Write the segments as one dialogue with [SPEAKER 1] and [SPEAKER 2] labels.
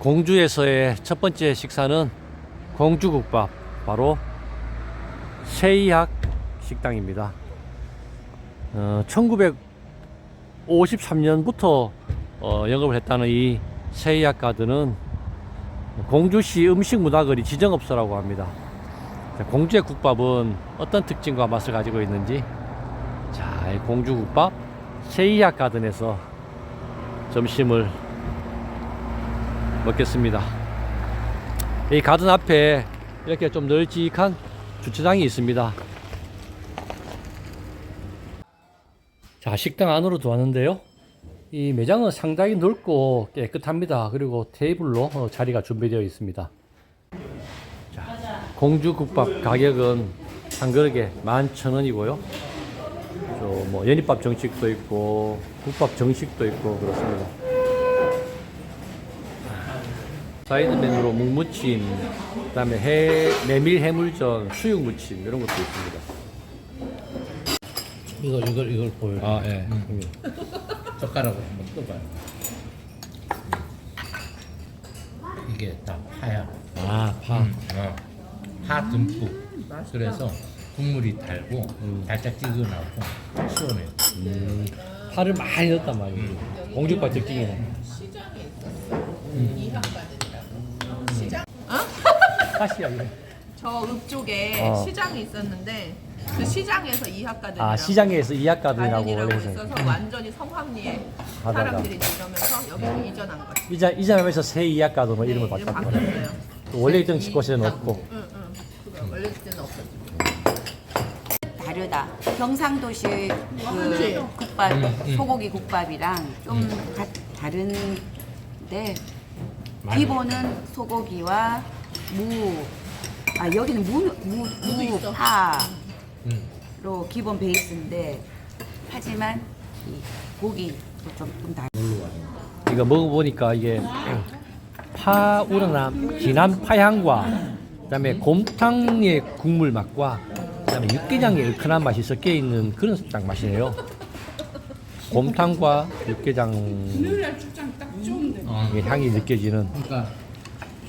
[SPEAKER 1] 공주에서의 첫 번째 식사는 공주국밥 바로 세이학 식당입니다. 어, 1953년부터 어, 영업을 했다는 이 세이학 가드는 공주시 음식 문화거리 지정업소라고 합니다. 자, 공주의 국밥은 어떤 특징과 맛을 가지고 있는지 자, 이 공주 국밥 세이학 가든에서 점심을 먹겠습니다. 이 가든 앞에 이렇게 좀 널찍한 주차장이 있습니다. 자, 식당 안으로 들어왔는데요. 이 매장은 상당히 넓고 깨끗합니다. 그리고 테이블로 어, 자리가 준비되어 있습니다. 자, 공주국밥 가격은 한 그릇에 11,000원이고요. 뭐 연잎밥 정식도 있고 국밥 정식도 있고 그렇습니다. 사이드 메뉴로 묵무침, 그다음에 해 메밀 해물전, 수육 무침 이런 것도 있습니다.
[SPEAKER 2] 이걸 이걸 이걸 보여.
[SPEAKER 1] 아 예.
[SPEAKER 2] 음. 젓가락으로 한번 떠봐요. 이게 다 파야.
[SPEAKER 1] 아 파.
[SPEAKER 2] 음, 어. 파 듬뿍. 그래서 국물이 달고 달짝지근하고 시원해요.
[SPEAKER 1] 음, 파를 많이 넣었단 말이에요. 공주밥 특징이네. 파시야 이거.
[SPEAKER 3] 저 읍쪽에
[SPEAKER 1] 어.
[SPEAKER 3] 시장이 있었는데 그 시장에서 이학가든이라고
[SPEAKER 1] 아 시장에서 가든이라고 원래 있어서
[SPEAKER 3] 완전히 성황리에
[SPEAKER 1] 하다가.
[SPEAKER 3] 사람들이 이러면서 여기로 이전한 거지.
[SPEAKER 1] 이자 이자면서 새 이학가든으로
[SPEAKER 3] 네,
[SPEAKER 1] 이름을
[SPEAKER 3] 이름
[SPEAKER 1] 바꿨고
[SPEAKER 3] 바뀌었어요.
[SPEAKER 1] 또 원래 있던 곳에는 없고.
[SPEAKER 3] 응, 응. 그거 원래 그때는 없었지.
[SPEAKER 4] 다르다. 경상도식 그 국밥, 소고기 국밥이랑 좀 가- 다른데 기본은 소고기와 무, 아 여기는 무, 무, 무, 파로
[SPEAKER 2] 음.
[SPEAKER 4] 기본 베이스인데 하지만 이 고기도 조금 다르.
[SPEAKER 1] 이거 먹어보니까 이게 파 우러난 진한 파향과 그다음에 곰탕의 국물 맛과 그다음에 육개장의 얼큰한 맛이 섞여 있는 그런 딱 맛이에요. 곰탕과 육개장
[SPEAKER 2] 어.
[SPEAKER 1] 의 향이 느껴지는
[SPEAKER 2] 그러니까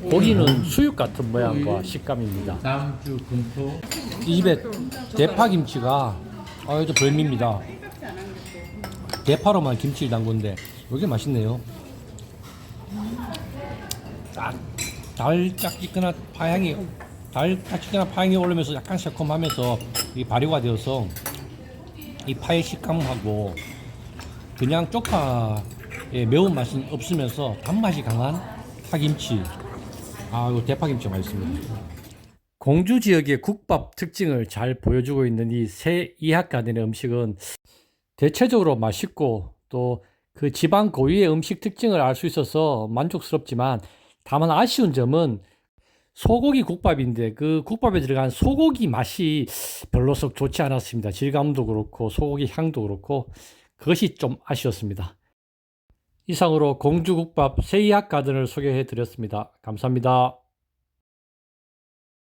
[SPEAKER 1] 고기는 수육 같은 모양과 식감입니다.
[SPEAKER 2] 다음 주 금토
[SPEAKER 1] 이 집에 대파김치가 아 이거 별미입니다. 대파로만 김치를 담근데 이게 맛있네요. 딱 달짝지근한 파향이 달짝지근한 파향이 오르면서 약간 새콤하면서 이 발효가 되어서 이 파의 식감하고 그냥 쪽파의 매운 맛은 없으면서 단맛이 강한 파김치. 아, 이거 대파김치 맛있습니다. 공주 지역의 국밥 특징을 잘 보여주고 있는 이새 이학가든의 음식은 대체적으로 맛있고 또 그 지방 고유의 음식 특징을 알 수 있어서 만족스럽지만 다만 아쉬운 점은 소고기 국밥인데 그 국밥에 들어간 소고기 맛이 별로 썩 좋지 않았습니다. 질감도 그렇고 소고기 향도 그렇고 그것이 좀 아쉬웠습니다. 이상으로 공주국밥 세이학 가든을 소개해 드렸습니다. 감사합니다.